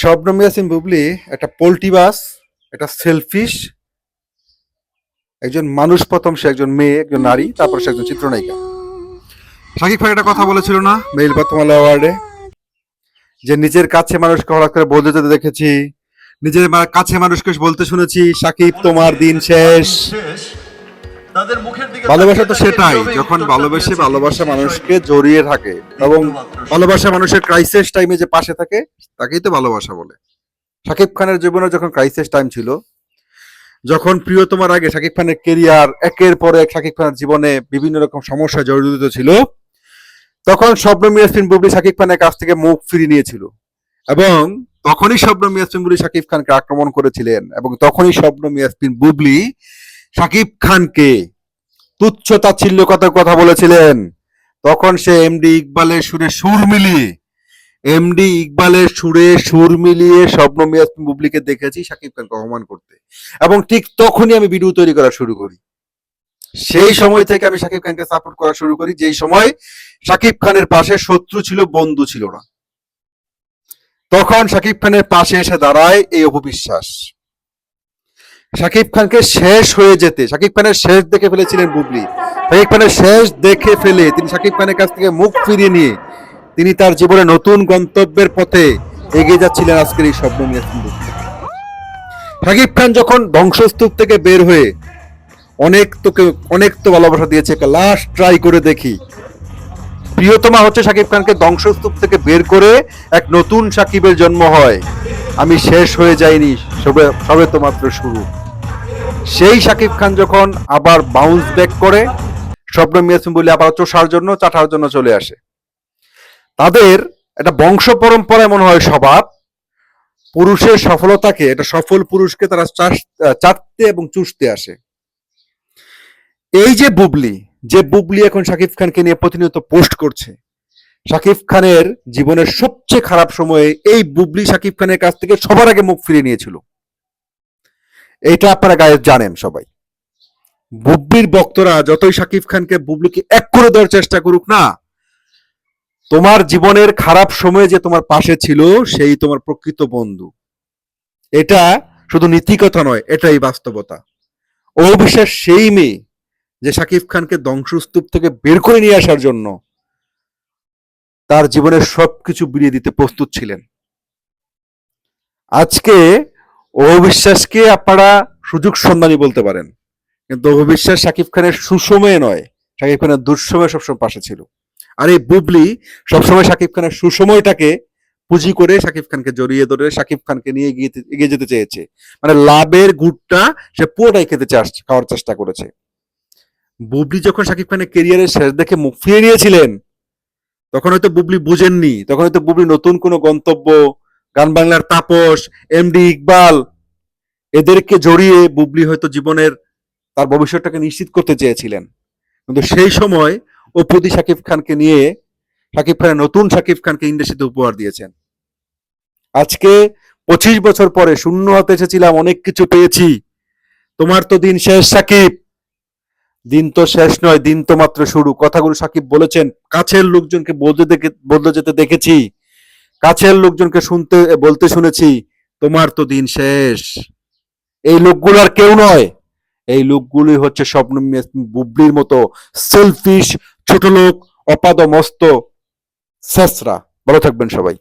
শবনম ইয়াসিন বুবলি একটা পোল্ট্রি বাস একটা সেলফিশ একজন মানুষ প্রথম সে একজন মেয়ে একজন নারী তারপর সে একজন চিত্রনায়িকা। শাকিব খান একটা কথা বলেছিল না? মেইল বর্তমানে অ্যাওয়ার্ডে। যে নিজের কাছে মানুষকে হঠাৎ করে বলতে যেতে দেখেছি নিজের কাছে মানুষকে বলতে শুনেছি সাকিব তোমার দিন শেষ। ভালোবাসা তো সেটাই যখন ভালোবেসে ভালোবাসা মানুষকে জড়িয়ে থাকে এবং ভালোবাসা মানুষের ক্রাইসিস টাইমে যে পাশে থাকে তাকেই তো ভালোবাসা বলে। শাকিব খানের জীবনে যখন ক্রাইসিস টাইম ছিল যখন প্রিয়তমার আগে শাকিব খানের কেরিয়ার একের পর এক শাকিব খানের জীবনে বিভিন্ন রকম সমস্যা জড়িত ছিল তখন স্বপ্ন ইয়াসমিন বুবলি শাকিব খানের কাছ থেকে মুখ ফিরিয়ে নিয়েছিল এবং তখনই শবনম ইয়াসমিন বুবলি শাকিব খানকে আক্রমণ করেছিলেন এবং তখনই স্বপ্ন ইয়াসমিন বুবলি শাকিব খানকে তুচ্ছ তাচ্ছিল্য কথা বলেছিলেন। তখন সে এমডি ইকবালের সুরে সুর মিলিয়ে এমডি ইকবালের সুরে সুর মিলিয়ে স্বপ্ন ইয়াসমিন বুবলিকে দেখেছি শাকিব খানকে অপমান করতে। এবং ঠিক তখনই আমি ভিডিও তৈরি করা শুরু করি। সেই সময় থেকে আমি শাকিব খানকে সাপোর্ট করা শুরু করি, যেই সময় শাকিব খানের পাশে শত্রু ছিল, বন্ধু ছিল না। তখন শাকিব খানের পাশে এসে দাঁড়ায় এই অপবিশ্বাস। শাকিব খানকে শেষ হয়ে যেতে, শাকিব খানের শেষ দেখে ফেলেছিলেন বুবলি। শাকিব খানের শেষ দেখে ফেলে তিনি শাকিব খানের কাছ থেকে মুখ ফিরিয়ে নিয়ে তিনি তার জীবনে নতুন গন্তব্যের পথে এগিয়ে যাচ্ছিলেন আজকের এই স্বপ্ন নিয়েছেন শাকিব খান যখন ধ্বংসস্তূপ থেকে বের হয়ে অনেক তোকে, অনেক তো ভালোবাসা দিয়েছে, একটা লাস্ট ট্রাই করে দেখি। প্রিয়তমা হচ্ছে শাকিব খানকে ধ্বংসস্তূপ থেকে বের করে এক নতুন সাকিবের জন্ম হয়। আমি শেষ হয়ে যাইনি, সবে সবে তো মাত্র শুরু। সেই শাকিব খান যখন আবার বাউন্স ব্যাক করে, স্বপ্ন মিয়াসিম বলে আবার চষার জন্য চাটার জন্য চলে আসে। তাদের একটা বংশ পরম্পরায় মনে হয় স্বভাব, পুরুষের সফলতাকে, একটা সফল পুরুষকে তারা চাটতে এবং চুষতে আসে। এই যে বুবলি যে বুবলি এখন শাকিব খানকে নিয়ে প্রতিনিয়ত পোস্ট করছে, শাকিব খানের জীবনের সবচেয়ে খারাপ সময়ে এই বুবলি শাকিব খানের কাছ থেকে সবার আগে মুখ ফিরিয়ে নিয়েছিল। এইটা আপনারা গায়ে জানেন সবাই। বুবলির বক্তরা যতই শাকিব খানকে বুবলিকে এক করে দেওয়ার চেষ্টা করুক না, তোমার জীবনের খারাপ সময়ে যে তোমার পাশে ছিল, সেই তোমার প্রকৃত বন্ধু। এটা শুধু নীতিকথা নয়, এটাই বাস্তবতা। অবিশ্বাস সেই মেয়ে যে শাকিব খানকে ধ্বংসস্তূপ থেকে বের করে নিয়ে আসার জন্য তার জীবনের সবকিছু বিলিয়ে দিতে প্রস্তুত ছিলেন। আজকে অবিশ্বাসকে আপনারা সুযোগ সন্ধানী বলতে পারেন। কিন্তু অবিশ্বাস শাকিব খানের সুসময়ে নয়। শাকিব খানের দুঃসময়ে সবসময় পাশে ছিল। আর এই বুবলি সবসময় শাকিব খানের সুসময়টাকে পুঁজি করে শাকিব খানকে জড়িয়ে ধরে শাকিব খানকে নিয়ে এগিয়ে যেতে চেয়েছে। মানে লাভের গুড়টা সে পুরোটাই খেতে খাওয়ার চেষ্টা করেছে। বুবলি যখন শাকিব খানের কেরিয়ারের শেষ দেখে মুখ ফিরিয়ে নিয়েছিলেন, তখন হয়তো বুবলি বুঝেননি। তখন হয়তো বুবলি নতুন কোনো গন্তব্য গান বাংলার তাপস এমডি ইকবাল, এদেরকে জড়িয়ে বুবলি হয়তো জীবনের তার ভবিষ্যৎটাকে নিশ্চিত করতে চেয়েছিলেন। কিন্তু সেই সময় ও অপুদি শাকিব খানকে নিয়ে শাকিব খানের নতুন শাকিব খানকে ইন্ডাস্ট্রিতে উপহার দিয়েছেন। আজকে পঁচিশ বছর পরে শূন্য হাতে এসেছিলাম, অনেক কিছু পেয়েছি। তোমার তো দিন শেষ, সাকিব। দিন তো শেষ নয়, দিন তো মাত্র শুরু। কথাগুলো সাকিব বলেছেন, কাছের লোকজনকে বলতে দেখে বলতে যেতে দেখেছি। কাছের লোকজনকে শুনতে, বলতে শুনেছি, তোমার তো দিন শেষ। এই লোকগুলো আর কেউ নয়। এই লোকগুলি হচ্ছে স্বপ্ন বুবলির মতো সেলফিশ ছোট লোক অপাদ মস্ত শেষরা। ভালো থাকবেন সবাই।